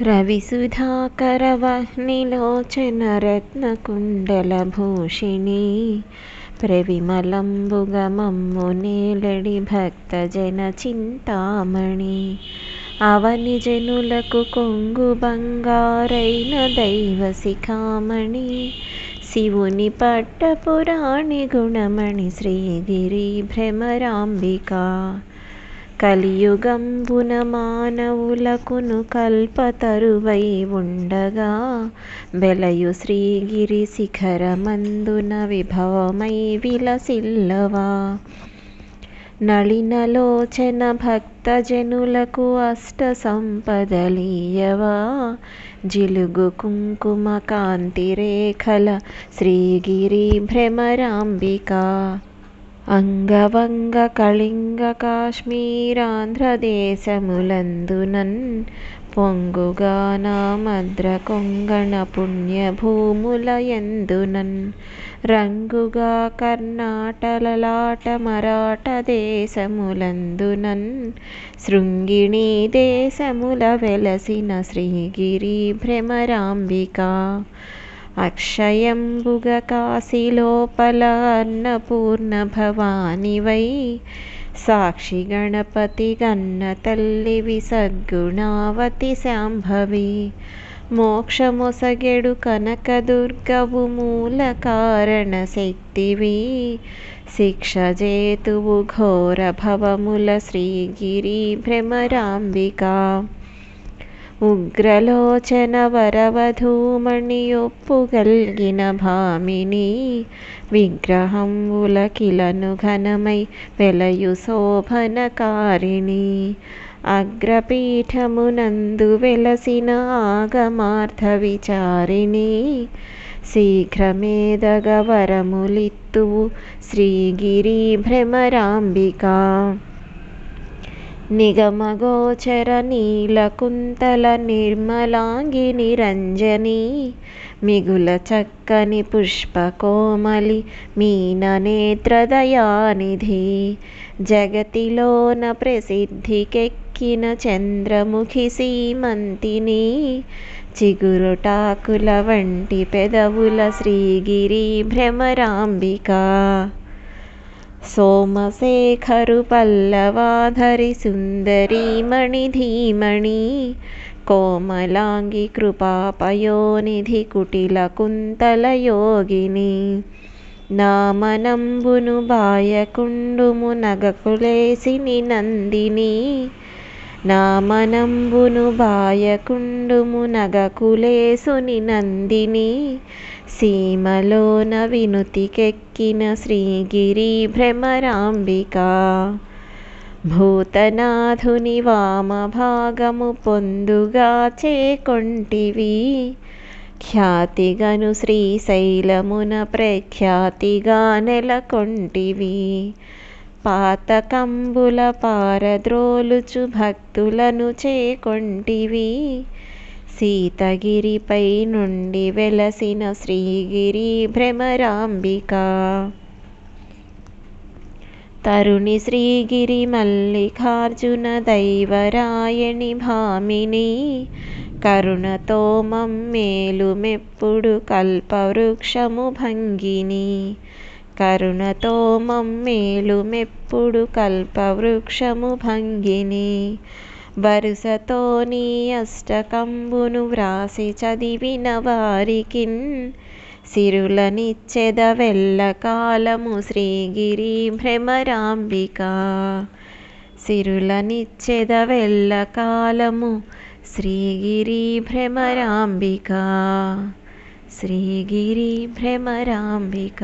रविसुधाकरवह्निलोचनरत्नकुण्डलभूषिणी ప్రవిమలంబుగమమ్ము నేలడి భక్తజన చింతామణి అవని జనులకు కొంగు బంగారైన దైవ శిఖామణి శివుని పట్టపురాణి గుణమణి శ్రీగిరి భ్రమరాంబిక కలియుగంబున మానవులకును కల్పతరువై ఉండగా బెలయు శ్రీగిరి శిఖరమందున విభవమై విలసిల్లవా. నళినలోచన భక్తజనులకు అష్ట సంపదలీయవా జిలుగు కుంకుమ కాంతి రేఖల శ్రీగిరి భ్రమరాంబిక. అంగవంగ కళింగ కాశ్మీరాంధ్రదేశములందునన్ పొంగుగా నామద్ర కొంగణ పుణ్యభూములయందునన్. రంగుగా కర్ణాటలలాట మరాఠ దేశములందునన్. శృంగిణీ దేశముల వెలసిన శ్రీగిరి భ్రమరాంబిక. అక్షయంబుగ కాశీలోపల అన్నపూర్ణ భవానివై సాక్షి గణపతి గన్న తల్లి విసద్గుణావతి శాంభవి. మోక్షమొసగెడు కనకదుర్గవు మూల కారణ శక్తివి శిక్ష జేతువు ఘోర భవముల శ్రీగిరి భ్రమరాంబిక. ఉగ్రలోచన వరవధూమణియొప్పుగల్గిన భామిని విగ్రహంబులకిలను ఘనమై వెలయు శోభనకారిణి. అగ్రపీఠమునందు వెలసిన ఆగమార్థ విచారిణి శీఘ్రమేదగ వరములిత్తువు శ్రీగిరి భ్రమరాంబికా నిగమగోచర నీలకుంతల నిర్మలాంగి నిరంజని మిగుల చక్కని పుష్పకోమలి మీననేత్రదయానిధి. జగతిలోన ప్రసిద్ధికెక్కిన చంద్రముఖి సీమంతిని చిగురుటాకుల వంటి పెదవుల శ్రీగిరి భ్రమరాంబిక. सोमशेखरु पल्लवाधरि सुन्दरीमणि कोमलाङ्गि कृपापयोनिधिकुटिलकुन्तलयोगिनी नाम नम्बुनुबायकुण्डुमुनगकुलेशिनि नन्दिनी నా మనంబును బాయకుండుము బాయకుండుము నగకులేసుని నందిని. సీమలోన వినుతికెక్కిన శ్రీగిరి భ్రమరాంబిక. భూతనాథుని వామభాగము పొందుగా చేకొంటివి. ఖ్యాతిగను శ్రీశైలమున ప్రఖ్యాతిగా నెలకొంటివి. పాతకంబుల పారద్రోలుచు భక్తులను చేకొంటివి. సీతగిరిపై నుండి వెలసిన శ్రీగిరి భ్రమరాంబిక. తరుణి శ్రీగిరి మల్లికార్జున దైవరాయణి భామిని. కరుణతో మమ్మేలు మెప్పుడు కల్పవృక్షము భంగిని. కరుణతో మమ్మేలు మెప్పుడు కల్పవృక్షము భంగిని. వరుసతో నీ అష్టకంబును వ్రాసి చదివిన వారికిన్ సిరులనిచ్చెద వెల్లకాలము శ్రీగిరి భ్రమరాంబిక. సిరులనిచ్చెద వెల్లకాలము శ్రీగిరి భ్రమరాంబిక. శ్రీగిరి భ్రమరాంబిక.